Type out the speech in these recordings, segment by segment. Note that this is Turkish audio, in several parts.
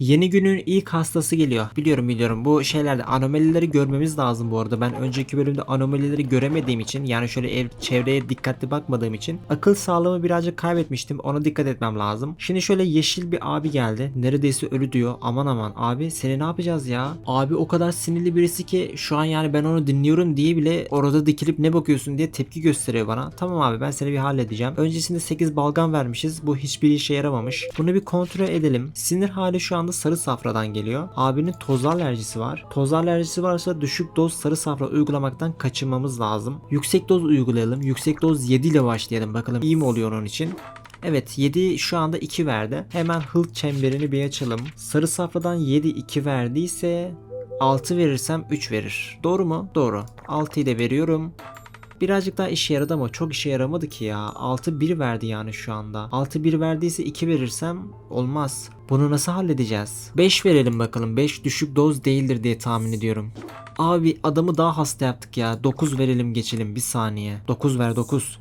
Yeni günün ilk hastası geliyor. Biliyorum biliyorum. Bu şeylerde anomalileri görmemiz lazım bu arada. Ben önceki bölümde anomalileri göremediğim için yani şöyle ev çevreye dikkatli bakmadığım için akıl sağlığımı birazcık kaybetmiştim. Ona dikkat etmem lazım. Şimdi şöyle yeşil bir abi geldi. Neredeyse ölü diyor. Aman aman abi seni ne yapacağız ya? Abi o kadar sinirli birisi ki şu an yani ben onu dinliyorum diye bile orada dikilip ne bakıyorsun diye tepki gösteriyor bana. Tamam abi ben seni bir halledeceğim. Öncesinde 8 balgam vermişiz. Bu hiçbir işe yaramamış. Bunu bir kontrol edelim. Sinir hali şu anda sarı safradan geliyor. Abinin toz alerjisi var. Toz alerjisi varsa düşük doz sarı safra uygulamaktan kaçınmamız lazım. Yüksek doz uygulayalım. Yüksek doz 7 ile başlayalım. Bakalım iyi mi oluyor onun için. Evet 7 şu anda 2 verdi. Hemen hıl çemberini bir açalım. Sarı safradan 7 2 verdiyse 6 verirsem 3 verir. Doğru mu? Doğru. 6'yı da veriyorum. Birazcık daha işe yaradı ama çok işe yaramadı ki ya. 6-1 verdi yani şu anda. 6-1 verdiyse 2 verirsem olmaz. Bunu nasıl halledeceğiz? 5 verelim bakalım. 5 düşük doz değildir diye tahmin ediyorum. Abi adamı daha hasta yaptık ya. 9 verelim geçelim bir saniye. 9 ver 9.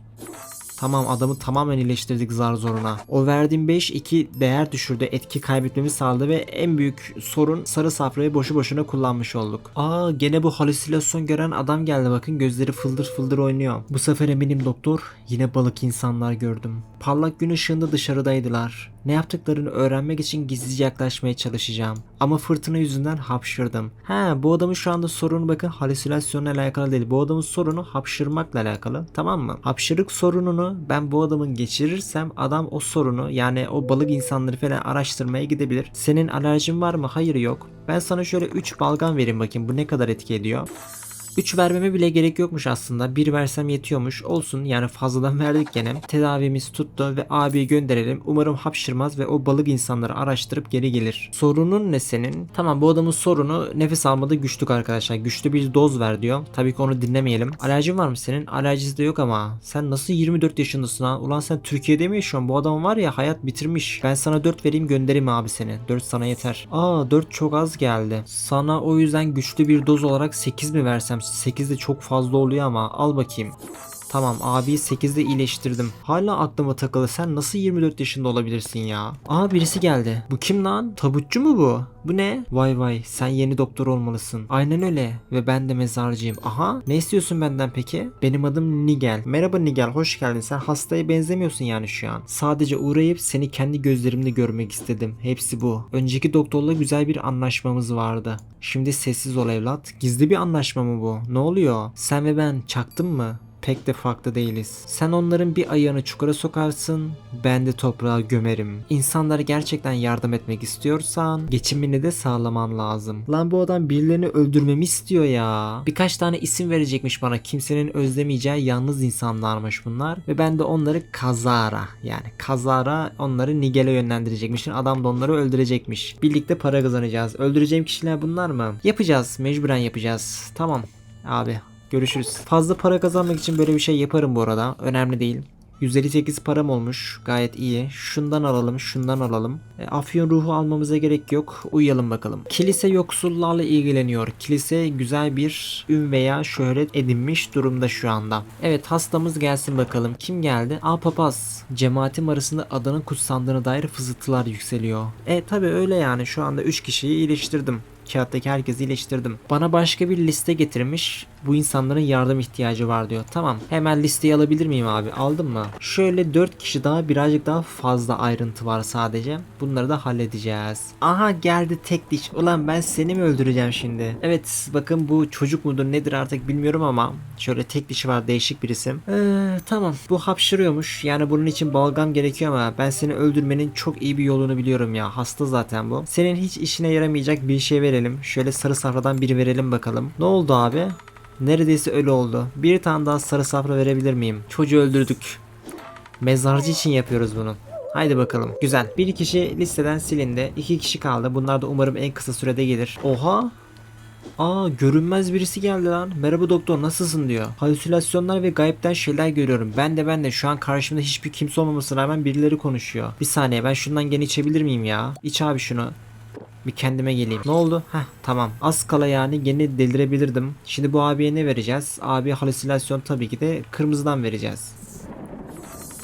Tamam adamı tamamen iyileştirdik zar zoruna. O verdiğim 5 2 değer düşürdü. Etki kaybetmemi sağladı ve en büyük sorun sarı safrayı boşu boşuna kullanmış olduk. Aa gene bu halüsinasyon gören adam geldi bakın gözleri fıldır fıldır oynuyor. Bu sefer eminim doktor yine balık insanlar gördüm. Parlak gün ışığında dışarıdaydılar. Ne yaptıklarını öğrenmek için gizlice yaklaşmaya çalışacağım. Ama fırtına yüzünden hapşırdım. Ha bu adamın şu anda sorunu bakın halüsinasyonla alakalı değil. Bu adamın sorunu hapşırmakla alakalı. Tamam mı? Hapşırık sorununu ben bu adamın geçirirsem adam o sorunu yani o balık insanları falan araştırmaya gidebilir. Senin alerjin var mı? Hayır yok. Ben sana şöyle 3 balgam vereyim bakayım bu ne kadar etki ediyor. 3 vermeme bile gerek yokmuş aslında. 1 versem yetiyormuş. Olsun yani fazladan verdik gene. Tedavimiz tuttu ve abiyi gönderelim. Umarım hapşırmaz ve o balık insanları araştırıp geri gelir. Sorunun ne senin? Tamam bu adamın sorunu nefes almada güçlük arkadaşlar. Güçlü bir doz ver diyor. Tabii ki onu dinlemeyelim. Alerjin var mı senin? Alerjisi de yok ama. Sen nasıl 24 yaşındasın ha? Ulan sen Türkiye'de mi yaşıyorsun? Bu adam var ya hayat bitirmiş. Ben sana 4 vereyim göndereyim abi seni. 4 sana yeter. Aa 4 çok az geldi. Sana o yüzden güçlü bir doz olarak 8 mi versem? 8 de çok fazla oluyor ama al bakayım. Tamam abiyi 8'de iyileştirdim. Hala aklıma takılı. Sen nasıl 24 yaşında olabilirsin ya? Aa birisi geldi. Bu kim lan? Tabutçu mu bu? Bu ne? Vay vay sen yeni doktor olmalısın. Aynen öyle. Ve ben de mezarcıyım. Aha ne istiyorsun benden peki? Benim adım Nigel. Merhaba Nigel hoş geldin. Sen hastaya benzemiyorsun yani şu an. Sadece uğrayıp seni kendi gözlerimle görmek istedim. Hepsi bu. Önceki doktorla güzel bir anlaşmamız vardı. Şimdi sessiz ol evlat. Gizli bir anlaşma mı bu? Ne oluyor? Sen ve ben çaktın mı? Pek de farklı değiliz. Sen onların bir ayağını çukura sokarsın, ben de toprağa gömerim. İnsanlara gerçekten yardım etmek istiyorsan geçimini de sağlaman lazım. Lan bu adam birilerini öldürmemi istiyor ya. Birkaç tane isim verecekmiş bana. Kimsenin özlemeyeceği yalnız insanlarmış bunlar. Ve ben de onları kazara yani kazara onları Nigel'e yönlendirecekmişim. Adam da onları öldürecekmiş. Birlikte para kazanacağız. Öldüreceğim kişiler bunlar mı? Yapacağız. Mecburen yapacağız. Tamam. Abi Görüşürüz. Fazla para kazanmak için böyle bir şey yaparım bu arada. Önemli değil. 158 param olmuş. Gayet iyi. Şundan alalım, şundan alalım. E, afyon ruhu almamıza gerek yok. Uyuyalım bakalım. Kilise yoksullarla ilgileniyor. Kilise güzel bir ün veya şöhret edinmiş durumda şu anda. Evet hastamız gelsin bakalım. Kim geldi? Aa papaz. Cemaatim arasında adanın kutsandığına dair fızıltılar yükseliyor. E tabi öyle yani. Şu anda 3 kişiyi iyileştirdim. Kağıttaki herkesi iyileştirdim. Bana başka bir liste getirmiş. Bu insanların yardım ihtiyacı var diyor. Tamam. Hemen listeyi alabilir miyim abi? Aldın mı? Şöyle 4 kişi daha birazcık daha fazla ayrıntı var sadece. Bunları da halledeceğiz. Aha geldi tek diş. Ulan ben seni mi öldüreceğim şimdi? Evet bakın bu çocuk mudur nedir artık bilmiyorum ama şöyle tek dişi var değişik bir isim. Ee, tamam bu hapşırıyormuş. Yani bunun için balgam gerekiyor ama ben seni öldürmenin çok iyi bir yolunu biliyorum ya. Hasta zaten bu. Senin hiç işine yaramayacak bir şey verelim. Şöyle sarı safradan biri verelim bakalım. Ne oldu abi? Neredeyse ölü oldu. Bir tane daha sarı safra verebilir miyim? Çocuğu öldürdük. Mezarcı için yapıyoruz bunu. Haydi bakalım. Güzel. Bir kişi listeden silindi. İki kişi kaldı. Bunlar da umarım en kısa sürede gelir. Oha. Aa görünmez birisi geldi lan. Merhaba doktor nasılsın diyor. Halüsinasyonlar ve gayipten şeyler görüyorum. Ben de ben de şu an karşımda hiçbir kimse olmamasına rağmen birileri konuşuyor. Bir saniye ben şundan gene içebilir miyim ya? İç abi şunu. Bir kendime geleyim. Ne oldu? Heh tamam. Az kala yani gene delirebilirdim. Şimdi bu abiye ne vereceğiz? Abi halüsinasyon tabii ki de kırmızıdan vereceğiz.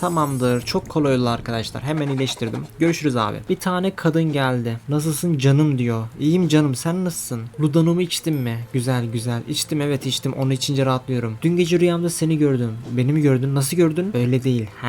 Tamamdır. Çok kolay oldu arkadaşlar. Hemen iyileştirdim. Görüşürüz abi. Bir tane kadın geldi. Nasılsın canım diyor. İyiyim canım sen nasılsın? Ludanumu içtin mi? Güzel güzel. İçtim evet içtim. Onu içince rahatlıyorum. Dün gece rüyamda seni gördüm. Beni mi gördün? Nasıl gördün? Öyle değil. He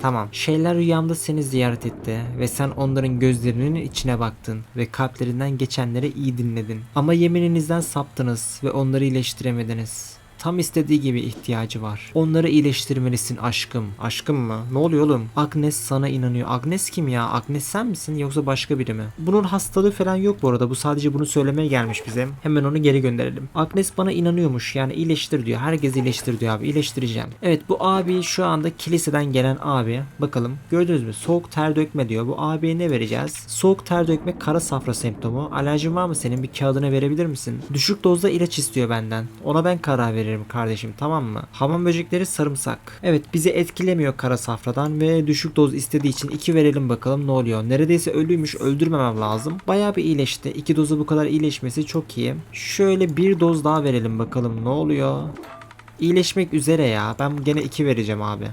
tamam. Şeyler rüyamda seni ziyaret etti. Ve sen onların gözlerinin içine baktın. Ve kalplerinden geçenleri iyi dinledin. Ama yemininizden saptınız. Ve onları iyileştiremediniz. Tam istediği gibi ihtiyacı var. Onları iyileştirmelisin aşkım. Aşkım mı? Ne oluyor oğlum? Agnes sana inanıyor. Agnes kim ya? Agnes sen misin yoksa başka biri mi? Bunun hastalığı falan yok bu arada. Bu sadece bunu söylemeye gelmiş bize. Hemen onu geri gönderelim. Agnes bana inanıyormuş. Yani iyileştir diyor. Herkes iyileştir diyor abi. İyileştireceğim. Evet bu abi şu anda kiliseden gelen abi. Bakalım gördünüz mü? Soğuk ter dökme diyor. Bu abiye ne vereceğiz? Soğuk ter dökme kara safra semptomu. Alerjin var mı senin? Bir kağıdına verebilir misin? Düşük dozda ilaç istiyor benden. Ona ben karar veririm kardeşim tamam mı? Hamam böcekleri sarımsak. Evet bizi etkilemiyor kara safradan ve düşük doz istediği için 2 verelim bakalım ne oluyor. Neredeyse ölüymüş öldürmemem lazım. Bayağı bir iyileşti. 2 dozu bu kadar iyileşmesi çok iyi. Şöyle bir doz daha verelim bakalım ne oluyor. İyileşmek üzere ya. Ben gene 2 vereceğim abi.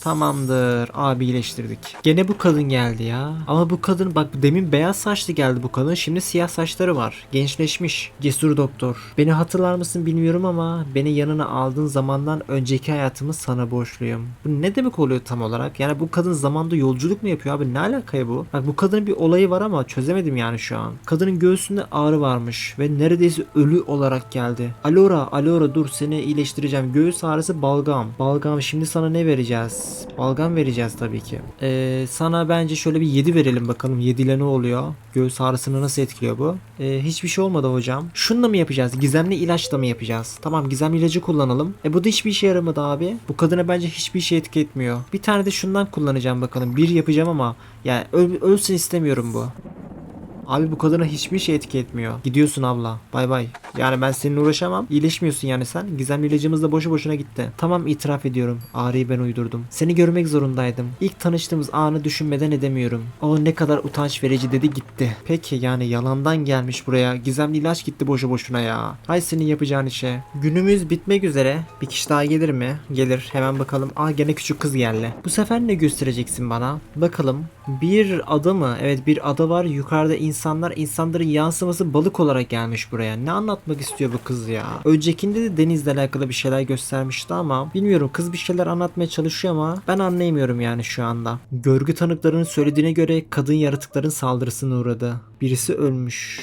Tamamdır. Abi iyileştirdik. Gene bu kadın geldi ya. Ama bu kadın bak demin beyaz saçlı geldi bu kadın. Şimdi siyah saçları var. Gençleşmiş. Cesur doktor. Beni hatırlar mısın bilmiyorum ama beni yanına aldığın zamandan önceki hayatımı sana borçluyum. Bu ne demek oluyor tam olarak? Yani bu kadın zamanda yolculuk mu yapıyor abi? Ne alakaya bu? Bak bu kadının bir olayı var ama çözemedim yani şu an. Kadının göğsünde ağrı varmış ve neredeyse ölü olarak geldi. Alora, Alora dur seni iyileştireceğim. Göğüs ağrısı balgam. Balgam şimdi sana ne vereceğiz? Balgam vereceğiz tabii ki. Ee, sana bence şöyle bir 7 verelim bakalım 7 ile ne oluyor? Göğüs ağrısını nasıl etkiliyor bu? Ee, hiçbir şey olmadı hocam. Şununla mı yapacağız? Gizemli ilaçla mı yapacağız? Tamam gizemli ilacı kullanalım. E bu da hiçbir işe yaramadı abi. Bu kadına bence hiçbir şey etki etmiyor. Bir tane de şundan kullanacağım bakalım. Bir yapacağım ama yani öl- ölsün istemiyorum bu. Abi bu kadına hiçbir şey etki etmiyor. Gidiyorsun abla. Bay bay. Yani ben seninle uğraşamam. İyileşmiyorsun yani sen. Gizemli ilacımız da boşu boşuna gitti. Tamam itiraf ediyorum. Ağrıyı ben uydurdum. Seni görmek zorundaydım. İlk tanıştığımız anı düşünmeden edemiyorum. O ne kadar utanç verici dedi gitti. Peki yani yalandan gelmiş buraya. Gizemli ilaç gitti boşu boşuna ya. Hay senin yapacağın işe. Günümüz bitmek üzere. Bir kişi daha gelir mi? Gelir. Hemen bakalım. Aa gene küçük kız geldi. Bu sefer ne göstereceksin bana? Bakalım. Bir ada mı? Evet bir ada var. Yukarıda insanlar, insanların yansıması balık olarak gelmiş buraya. Ne anlatmak istiyor bu kız ya? Öncekinde de denizle alakalı bir şeyler göstermişti ama bilmiyorum kız bir şeyler anlatmaya çalışıyor ama ben anlayamıyorum yani şu anda. Görgü tanıklarının söylediğine göre kadın yaratıkların saldırısına uğradı. Birisi ölmüş.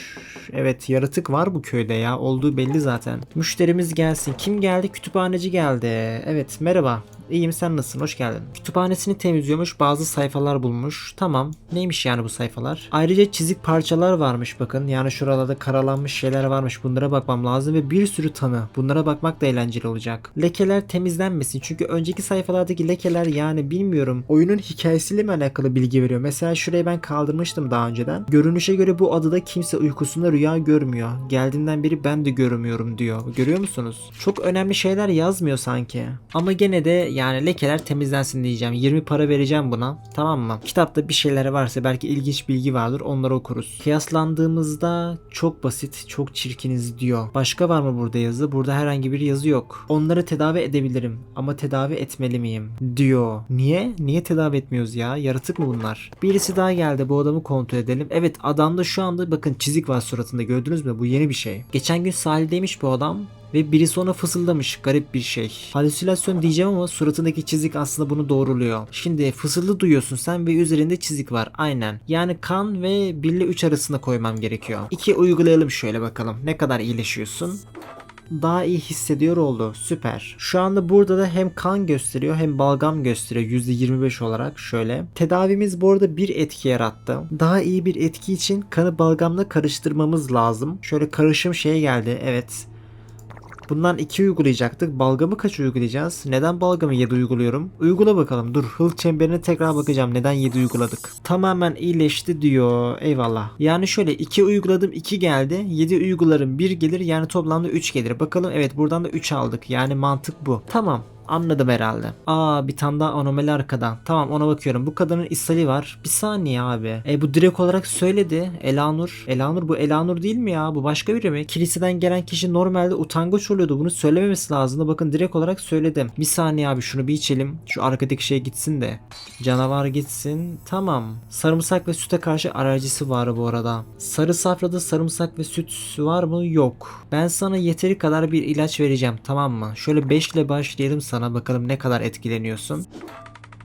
Evet yaratık var bu köyde ya. Olduğu belli zaten. Müşterimiz gelsin. Kim geldi? Kütüphaneci geldi. Evet merhaba. İyiyim sen nasılsın? Hoş geldin. Kütüphanesini temizliyormuş. Bazı sayfalar bulmuş. Tamam. Neymiş yani bu sayfalar? Ayrıca çizik parçalar varmış bakın. Yani şuralarda karalanmış şeyler varmış. Bunlara bakmam lazım ve bir sürü tanı. Bunlara bakmak da eğlenceli olacak. Lekeler temizlenmesin. Çünkü önceki sayfalardaki lekeler yani bilmiyorum. Oyunun hikayesiyle mi alakalı bilgi veriyor? Mesela şurayı ben kaldırmıştım daha önceden. Görünüşe göre bu adada kimse uykusunda rüya görmüyor. Geldiğinden beri ben de görmüyorum diyor. Görüyor musunuz? Çok önemli şeyler yazmıyor sanki. Ama gene de yani lekeler temizlensin diyeceğim. 20 para vereceğim buna. Tamam mı? Kitapta bir şeyler varsa belki ilginç bilgi vardır onları okuruz. Kıyaslandığımızda çok basit, çok çirkiniz diyor. Başka var mı burada yazı? Burada herhangi bir yazı yok. Onları tedavi edebilirim ama tedavi etmeli miyim? diyor. Niye? Niye tedavi etmiyoruz ya? Yaratık mı bunlar? Birisi daha geldi. Bu adamı kontrol edelim. Evet adamda şu anda bakın çizik var suratında gördünüz mü? Bu yeni bir şey. Geçen gün sahildeymiş bu adam ve birisi ona fısıldamış garip bir şey. Halüsinasyon diyeceğim ama suratındaki çizik aslında bunu doğruluyor. Şimdi fısıldı duyuyorsun sen ve üzerinde çizik var. Aynen. Yani kan ve 1 ile 3 arasında koymam gerekiyor. 2 uygulayalım şöyle bakalım. Ne kadar iyileşiyorsun? daha iyi hissediyor oldu. Süper. Şu anda burada da hem kan gösteriyor hem balgam gösteriyor %25 olarak şöyle. Tedavimiz bu arada bir etki yarattı. Daha iyi bir etki için kanı balgamla karıştırmamız lazım. Şöyle karışım şeye geldi. Evet. Bundan 2 uygulayacaktık. Balgamı kaç uygulayacağız? Neden balgamı 7 uyguluyorum? Uygula bakalım. Dur hıl çemberine tekrar bakacağım. Neden 7 uyguladık? Tamamen iyileşti diyor. Eyvallah. Yani şöyle 2 uyguladım 2 geldi. 7 uygularım 1 gelir. Yani toplamda 3 gelir. Bakalım evet buradan da 3 aldık. Yani mantık bu. Tamam. Anladım herhalde. Aa bir tane daha anomali arkadan. Tamam ona bakıyorum. Bu kadının ishali var. Bir saniye abi. E bu direkt olarak söyledi. Elanur. Elanur bu Elanur değil mi ya? Bu başka biri mi? Kiliseden gelen kişi normalde utangaç oluyordu. Bunu söylememesi lazımdı. Bakın direkt olarak söyledim. Bir saniye abi şunu bir içelim. Şu arkadaki şey gitsin de. Canavar gitsin. Tamam. Sarımsak ve süte karşı alerjisi var bu arada. Sarı safrada sarımsak ve süt var mı? Yok. Ben sana yeteri kadar bir ilaç vereceğim tamam mı? Şöyle 5 ile başlayalım sana bakalım ne kadar etkileniyorsun.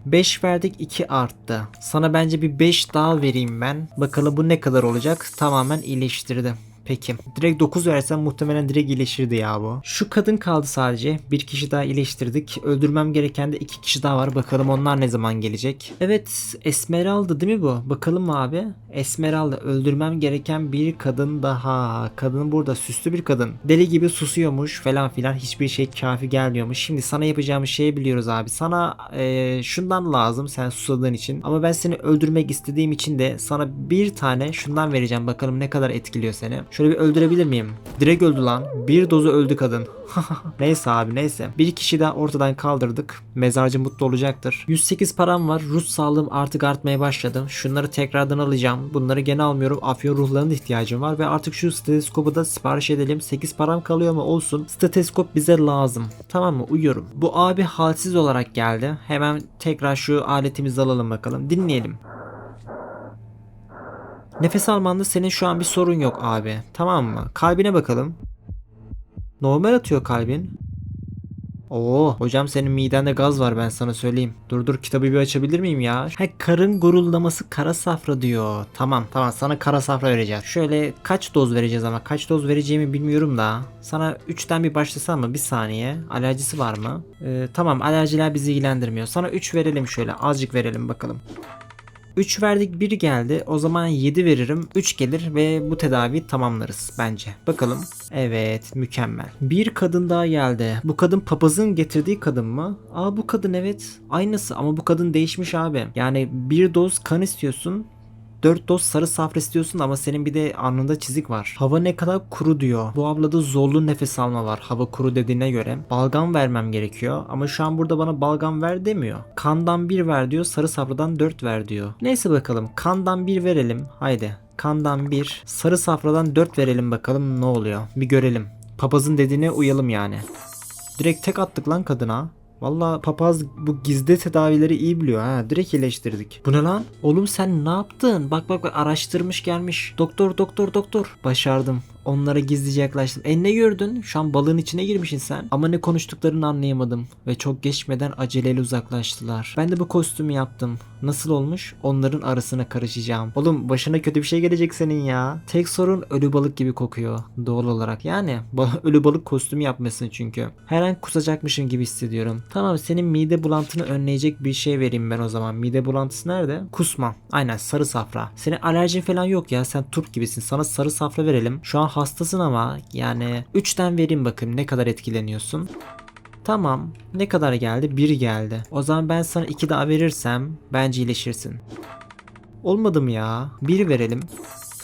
5 verdik 2 arttı. Sana bence bir 5 daha vereyim ben. Bakalım bu ne kadar olacak? Tamamen iyileştirdi. Peki. Direkt 9 versem muhtemelen direkt iyileşirdi ya bu. Şu kadın kaldı sadece. Bir kişi daha iyileştirdik. Öldürmem gereken de iki kişi daha var. Bakalım onlar ne zaman gelecek. Evet Esmeralda değil mi bu? Bakalım abi. Esmeralda öldürmem gereken bir kadın daha. Kadın burada süslü bir kadın. Deli gibi susuyormuş falan filan. Hiçbir şey kafi gelmiyormuş. Şimdi sana yapacağımız şeyi biliyoruz abi. Sana eee, şundan lazım sen susadığın için. Ama ben seni öldürmek istediğim için de sana bir tane şundan vereceğim. Bakalım ne kadar etkiliyor seni. Şöyle bir öldürebilir miyim? Direkt öldü lan. Bir dozu öldü kadın. neyse abi neyse. Bir kişi daha ortadan kaldırdık. Mezarcı mutlu olacaktır. 108 param var. Ruh sağlığım artık artmaya başladı. Şunları tekrardan alacağım. Bunları gene almıyorum. Afyon ruhlarına ihtiyacım var ve artık şu stetoskopu da sipariş edelim. 8 param kalıyor mu olsun. Steteskop bize lazım. Tamam mı? Uyuyorum. Bu abi halsiz olarak geldi. Hemen tekrar şu aletimizi alalım bakalım. Dinleyelim. Nefes almanda senin şu an bir sorun yok abi. Tamam mı? Kalbine bakalım. Normal atıyor kalbin. Oo, hocam senin midende gaz var ben sana söyleyeyim. Dur dur kitabı bir açabilir miyim ya? He karın guruldaması kara safra diyor. Tamam tamam sana kara safra vereceğiz. Şöyle kaç doz vereceğiz ama kaç doz vereceğimi bilmiyorum da. Sana 3'ten bir başlasam mı? Bir saniye. Alerjisi var mı? Ee, tamam alerjiler bizi ilgilendirmiyor. Sana 3 verelim şöyle azıcık verelim bakalım. 3 verdik 1 geldi. O zaman 7 veririm. 3 gelir ve bu tedavi tamamlarız bence. Bakalım. Evet mükemmel. Bir kadın daha geldi. Bu kadın papazın getirdiği kadın mı? Aa bu kadın evet. Aynısı ama bu kadın değişmiş abi. Yani bir doz kan istiyorsun. 4 doz sarı safra istiyorsun ama senin bir de alnında çizik var. Hava ne kadar kuru diyor. Bu ablada zorlu nefes alma var hava kuru dediğine göre. Balgam vermem gerekiyor ama şu an burada bana balgam ver demiyor. Kandan 1 ver diyor sarı safradan 4 ver diyor. Neyse bakalım kandan 1 verelim. Haydi kandan 1 sarı safradan 4 verelim bakalım ne oluyor. Bir görelim. Papazın dediğine uyalım yani. Direkt tek attık lan kadına. Valla papaz bu gizli tedavileri iyi biliyor ha. Direkt iyileştirdik. Bu ne lan? Oğlum sen ne yaptın? Bak bak bak araştırmış gelmiş. Doktor doktor doktor. Başardım. Onlara gizlice yaklaştım. E ne gördün? Şu an balığın içine girmişsin sen. Ama ne konuştuklarını anlayamadım. Ve çok geçmeden aceleyle uzaklaştılar. Ben de bu kostümü yaptım. Nasıl olmuş? Onların arasına karışacağım. Oğlum başına kötü bir şey gelecek senin ya. Tek sorun ölü balık gibi kokuyor. Doğal olarak. Yani ölü balık kostümü yapmasın çünkü. Her an kusacakmışım gibi hissediyorum. Tamam senin mide bulantını önleyecek bir şey vereyim ben o zaman. Mide bulantısı nerede? Kusma. Aynen sarı safra. Senin alerjin falan yok ya. Sen turp gibisin. Sana sarı safra verelim. Şu an hastasın ama yani 3'ten vereyim bakayım ne kadar etkileniyorsun. Tamam. Ne kadar geldi? 1 geldi. O zaman ben sana 2 daha verirsem bence iyileşirsin. Olmadı mı ya? 1 verelim.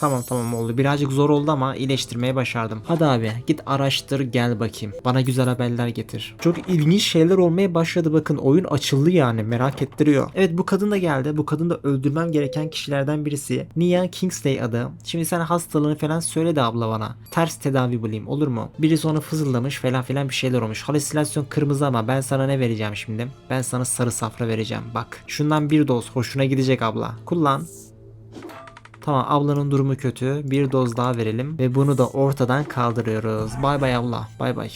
Tamam tamam oldu. Birazcık zor oldu ama iyileştirmeye başardım. Hadi abi git araştır gel bakayım. Bana güzel haberler getir. Çok ilginç şeyler olmaya başladı bakın. Oyun açıldı yani merak ettiriyor. Evet bu kadın da geldi. Bu kadın da öldürmem gereken kişilerden birisi. Nia Kingsley adı. Şimdi sen hastalığını falan söyle de abla bana. Ters tedavi bulayım olur mu? Birisi onu fızıldamış falan filan bir şeyler olmuş. Halüsinasyon kırmızı ama ben sana ne vereceğim şimdi? Ben sana sarı safra vereceğim. Bak şundan bir doz hoşuna gidecek abla. Kullan. Tamam ablanın durumu kötü. Bir doz daha verelim ve bunu da ortadan kaldırıyoruz. Bay bay abla. Bay bay.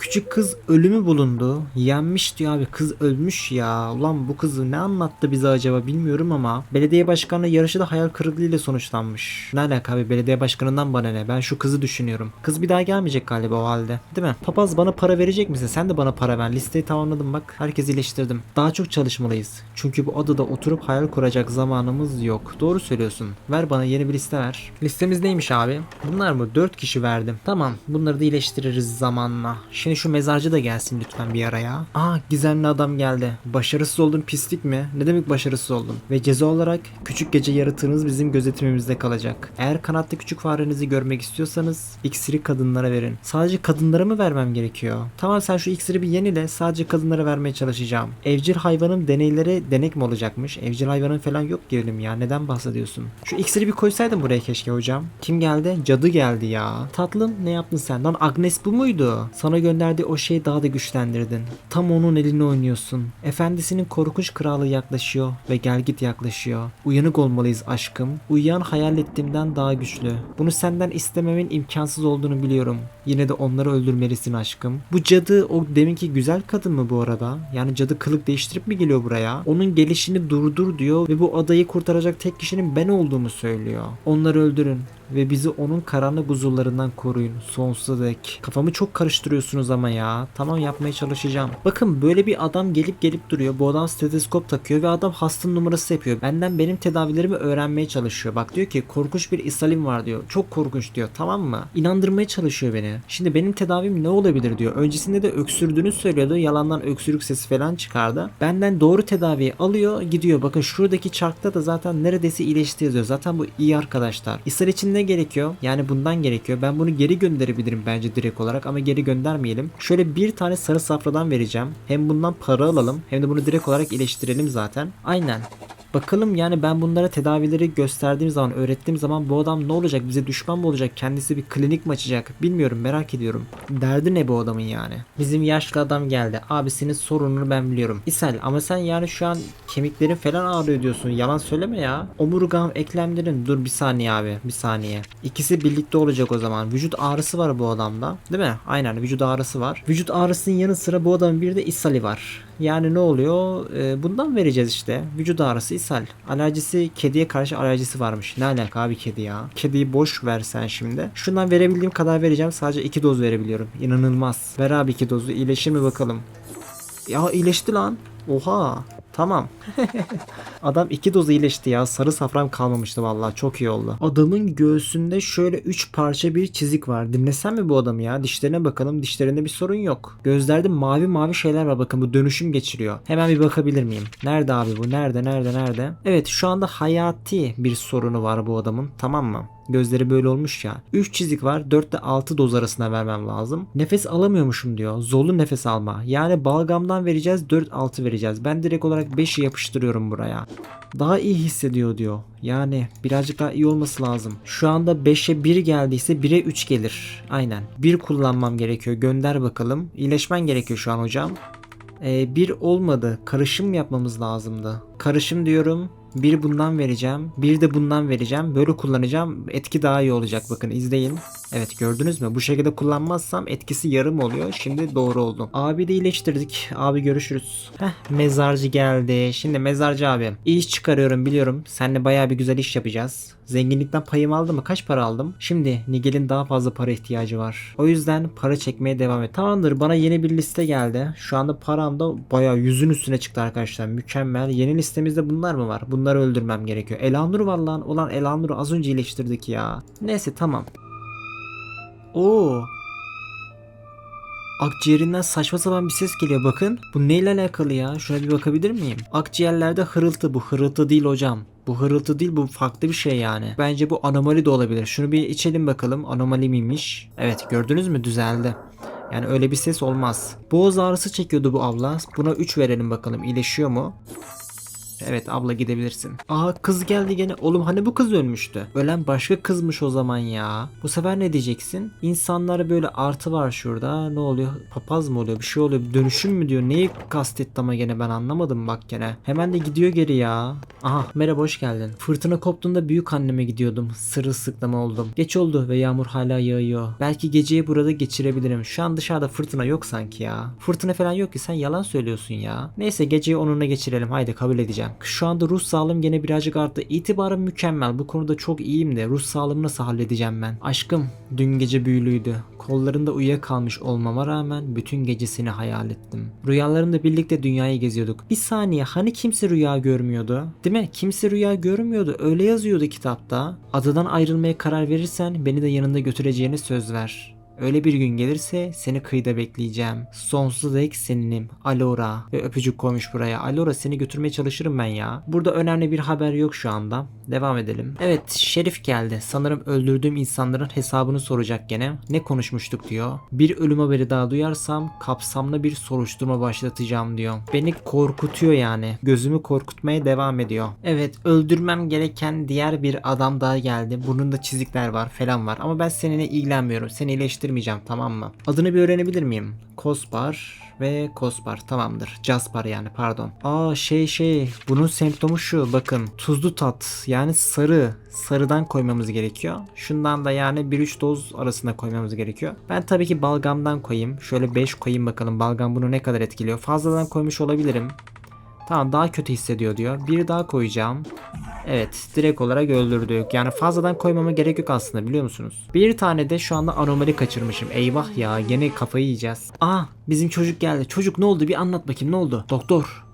Küçük kız ölümü bulundu. Yenmiş diyor abi. Kız ölmüş ya. Ulan bu kız ne anlattı bize acaba bilmiyorum ama. Belediye başkanı yarışı da hayal kırıklığıyla sonuçlanmış. Ne alaka abi belediye başkanından bana ne? Ben şu kızı düşünüyorum. Kız bir daha gelmeyecek galiba o halde. Değil mi? Papaz bana para verecek misin? Sen de bana para ver. Listeyi tamamladım bak. Herkes iyileştirdim. Daha çok çalışmalıyız. Çünkü bu odada oturup hayal kuracak zamanımız yok. Doğru söylüyorsun. Ver bana yeni bir liste ver. Listemiz neymiş abi? Bunlar mı? 4 kişi verdim. Tamam. Bunları da iyileştiririz zamanla. Şimdi Şimdi şu mezarcı da gelsin lütfen bir araya. Aa gizemli adam geldi. Başarısız oldun pislik mi? Ne demek başarısız oldun? Ve ceza olarak küçük gece yaratığınız bizim gözetimimizde kalacak. Eğer kanatlı küçük farenizi görmek istiyorsanız iksiri kadınlara verin. Sadece kadınlara mı vermem gerekiyor? Tamam sen şu iksiri bir yenile sadece kadınlara vermeye çalışacağım. Evcil hayvanın deneyleri denek mi olacakmış? Evcil hayvanın falan yok gerilim ya. Neden bahsediyorsun? Şu iksiri bir koysaydım buraya keşke hocam. Kim geldi? Cadı geldi ya. Tatlım ne yaptın sen? Lan Agnes bu muydu? Sana gönderdiği o şeyi daha da güçlendirdin. Tam onun elini oynuyorsun. Efendisinin korkunç kralı yaklaşıyor ve gel git yaklaşıyor. Uyanık olmalıyız aşkım. Uyuyan hayal ettiğimden daha güçlü. Bunu senden istememin imkansız olduğunu biliyorum. Yine de onları öldürmelisin aşkım. Bu cadı o deminki güzel kadın mı bu arada? Yani cadı kılık değiştirip mi geliyor buraya? Onun gelişini durdur diyor ve bu adayı kurtaracak tek kişinin ben olduğumu söylüyor. Onları öldürün ve bizi onun karanlık huzurlarından koruyun sonsuza dek. Kafamı çok karıştırıyorsunuz ama ya. Tamam yapmaya çalışacağım. Bakın böyle bir adam gelip gelip duruyor. Bu adam steteskop takıyor ve adam hastanın numarası yapıyor. Benden benim tedavilerimi öğrenmeye çalışıyor. Bak diyor ki korkunç bir ishalim var diyor. Çok korkunç diyor tamam mı? İnandırmaya çalışıyor beni. Şimdi benim tedavim ne olabilir diyor. Öncesinde de öksürdüğünü söylüyordu. Yalandan öksürük sesi falan çıkardı. Benden doğru tedaviyi alıyor gidiyor. Bakın şuradaki çarkta da zaten neredeyse iyileşti yazıyor. Zaten bu iyi arkadaşlar. İshal için ne gerekiyor? Yani bundan gerekiyor. Ben bunu geri gönderebilirim bence direkt olarak ama geri göndermeyelim. Şöyle bir tane sarı safradan vereceğim. Hem bundan para alalım hem de bunu direkt olarak iyileştirelim zaten. Aynen. Bakalım yani ben bunlara tedavileri gösterdiğim zaman, öğrettiğim zaman bu adam ne olacak? Bize düşman mı olacak? Kendisi bir klinik mi açacak? Bilmiyorum merak ediyorum. Derdi ne bu adamın yani? Bizim yaşlı adam geldi. Abisinin sorununu ben biliyorum. İshal ama sen yani şu an kemiklerin falan ağrıyor diyorsun. Yalan söyleme ya. Omurgam, eklemlerin. Dur bir saniye abi. Bir saniye. İkisi birlikte olacak o zaman. Vücut ağrısı var bu adamda. Değil mi? Aynen vücut ağrısı var. Vücut ağrısının yanı sıra bu adamın bir de ishali var. Yani ne oluyor? Ee, bundan vereceğiz işte. Vücut ağrısı, ishal. Alerjisi, kediye karşı alerjisi varmış. Ne alaka abi kedi ya? Kediyi boş ver sen şimdi. Şundan verebildiğim kadar vereceğim. Sadece iki doz verebiliyorum. İnanılmaz. Ver abi iki dozu. İyileşir mi bakalım. Ya iyileşti lan. Oha. Tamam. Adam iki doz iyileşti ya. Sarı safran kalmamıştı vallahi. Çok iyi oldu. Adamın göğsünde şöyle üç parça bir çizik var. Dinlesem mi bu adamı ya? Dişlerine bakalım. Dişlerinde bir sorun yok. Gözlerde mavi mavi şeyler var. Bakın bu dönüşüm geçiriyor. Hemen bir bakabilir miyim? Nerede abi bu? Nerede? Nerede? Nerede? Evet şu anda hayati bir sorunu var bu adamın. Tamam mı? Gözleri böyle olmuş ya. 3 çizik var. 4 ile 6 doz arasında vermem lazım. Nefes alamıyormuşum diyor. Zorlu nefes alma. Yani balgamdan vereceğiz 4-6 vereceğiz. Ben direkt olarak 5'i yapıştırıyorum buraya. Daha iyi hissediyor diyor. Yani birazcık daha iyi olması lazım. Şu anda 5'e 1 geldiyse 1'e 3 gelir. Aynen. 1 kullanmam gerekiyor. Gönder bakalım. İyileşmen gerekiyor şu an hocam. Ee, bir olmadı. Karışım yapmamız lazımdı. Karışım diyorum. Bir bundan vereceğim. Bir de bundan vereceğim. Böyle kullanacağım. Etki daha iyi olacak. Bakın izleyin. Evet gördünüz mü? Bu şekilde kullanmazsam etkisi yarım oluyor. Şimdi doğru oldu. Abi de iyileştirdik. Abi görüşürüz. Heh mezarcı geldi. Şimdi mezarcı abi. İyi iş çıkarıyorum biliyorum. Seninle bayağı bir güzel iş yapacağız. Zenginlikten payımı aldım mı? Kaç para aldım? Şimdi Nigel'in daha fazla para ihtiyacı var. O yüzden para çekmeye devam et. Tamamdır bana yeni bir liste geldi. Şu anda param da bayağı yüzün üstüne çıktı arkadaşlar. Mükemmel. Yeni listemizde bunlar mı var? Bunları öldürmem gerekiyor. Elanur var lan. Ulan az önce iyileştirdik ya. Neyse tamam. Oo. Akciğerinden saçma sapan bir ses geliyor bakın. Bu neyle alakalı ya? Şuna bir bakabilir miyim? Akciğerlerde hırıltı bu. Hırıltı değil hocam. Bu hırıltı değil bu farklı bir şey yani. Bence bu anomali de olabilir. Şunu bir içelim bakalım. Anomali miymiş? Evet gördünüz mü düzeldi. Yani öyle bir ses olmaz. Boğaz ağrısı çekiyordu bu abla. Buna 3 verelim bakalım. İyileşiyor mu? Evet abla gidebilirsin. Aa kız geldi gene. Oğlum hani bu kız ölmüştü. Ölen başka kızmış o zaman ya. Bu sefer ne diyeceksin? İnsanlara böyle artı var şurada. Ne oluyor? Papaz mı oluyor? Bir şey oluyor. Bir dönüşüm mü diyor? Neyi kastetti ama gene ben anlamadım bak gene. Hemen de gidiyor geri ya. Aha merhaba hoş geldin. Fırtına koptuğunda büyük anneme gidiyordum. Sırılsıklam oldum. Geç oldu ve yağmur hala yağıyor. Belki geceyi burada geçirebilirim. Şu an dışarıda fırtına yok sanki ya. Fırtına falan yok ki sen yalan söylüyorsun ya. Neyse geceyi onunla geçirelim. Haydi kabul edeceğim. Şu anda ruh sağlığım gene birazcık arttı. İtibarım mükemmel. Bu konuda çok iyiyim de ruh sağlığımı nasıl halledeceğim ben? Aşkım dün gece büyülüydü. Kollarında uyuyakalmış olmama rağmen bütün gecesini hayal ettim. Rüyalarımda birlikte dünyayı geziyorduk. Bir saniye hani kimse rüya görmüyordu? Değil mi? Kimse rüya görmüyordu. Öyle yazıyordu kitapta. Adadan ayrılmaya karar verirsen beni de yanında götüreceğini söz ver. Öyle bir gün gelirse seni kıyıda bekleyeceğim. Sonsuza dek seninim. Alora. Ve öpücük koymuş buraya. Alora seni götürmeye çalışırım ben ya. Burada önemli bir haber yok şu anda. Devam edelim. Evet Şerif geldi. Sanırım öldürdüğüm insanların hesabını soracak gene. Ne konuşmuştuk diyor. Bir ölüm haberi daha duyarsam kapsamlı bir soruşturma başlatacağım diyor. Beni korkutuyor yani. Gözümü korkutmaya devam ediyor. Evet öldürmem gereken diğer bir adam daha geldi. Burnunda çizikler var falan var. Ama ben seninle ilgilenmiyorum. Seni iyileştirmeyeceğim tamam mı? Adını bir öğrenebilir miyim? Kospar ve Kospar tamamdır. Jaspar yani pardon. Aa şey şey bunun semptomu şu bakın tuzlu tat yani sarı sarıdan koymamız gerekiyor. Şundan da yani 1-3 doz arasında koymamız gerekiyor. Ben tabii ki balgamdan koyayım. Şöyle 5 koyayım bakalım balgam bunu ne kadar etkiliyor. Fazladan koymuş olabilirim. Tamam daha kötü hissediyor diyor. Bir daha koyacağım. Evet direkt olarak öldürdük. Yani fazladan koymama gerek yok aslında biliyor musunuz? Bir tane de şu anda anomali kaçırmışım. Eyvah ya gene kafayı yiyeceğiz. Aa bizim çocuk geldi. Çocuk ne oldu bir anlat bakayım ne oldu? Doktor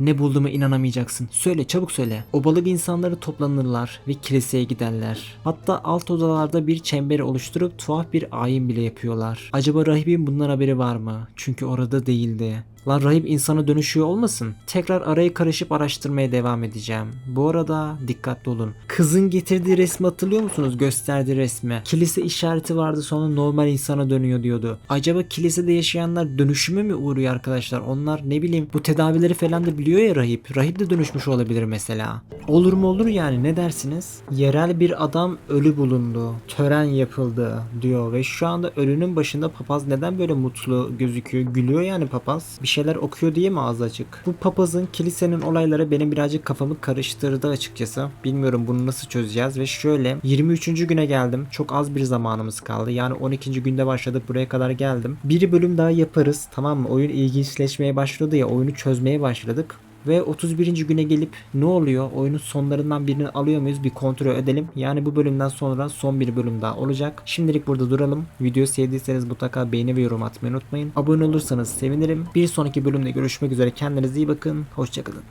ne bulduğuma inanamayacaksın. Söyle çabuk söyle. Obalık insanları toplanırlar ve kiliseye giderler. Hatta alt odalarda bir çember oluşturup tuhaf bir ayin bile yapıyorlar. Acaba rahibin bundan haberi var mı? Çünkü orada değildi. Lan rahip insana dönüşüyor olmasın? Tekrar araya karışıp araştırmaya devam edeceğim. Bu arada dikkatli olun. Kızın getirdiği resmi hatırlıyor musunuz? Gösterdiği resmi. Kilise işareti vardı sonra normal insana dönüyor diyordu. Acaba kilisede yaşayanlar dönüşüme mi uğruyor arkadaşlar? Onlar ne bileyim bu tedavileri falan da biliyor ya rahip. Rahip de dönüşmüş olabilir mesela. Olur mu olur yani ne dersiniz? Yerel bir adam ölü bulundu. Tören yapıldı diyor ve şu anda ölünün başında papaz neden böyle mutlu gözüküyor? Gülüyor yani papaz. Bir şeyler okuyor diye mi ağzı açık? Bu papazın kilisenin olayları benim birazcık kafamı karıştırdı açıkçası. Bilmiyorum bunu nasıl çözeceğiz ve şöyle 23. güne geldim. Çok az bir zamanımız kaldı. Yani 12. günde başladık buraya kadar geldim. Bir bölüm daha yaparız tamam mı? Oyun ilginçleşmeye başladı ya oyunu çözmeye başladık. Ve 31. güne gelip ne oluyor? Oyunun sonlarından birini alıyor muyuz? Bir kontrol edelim. Yani bu bölümden sonra son bir bölüm daha olacak. Şimdilik burada duralım. Videoyu sevdiyseniz mutlaka beğeni ve yorum atmayı unutmayın. Abone olursanız sevinirim. Bir sonraki bölümde görüşmek üzere. Kendinize iyi bakın. Hoşçakalın.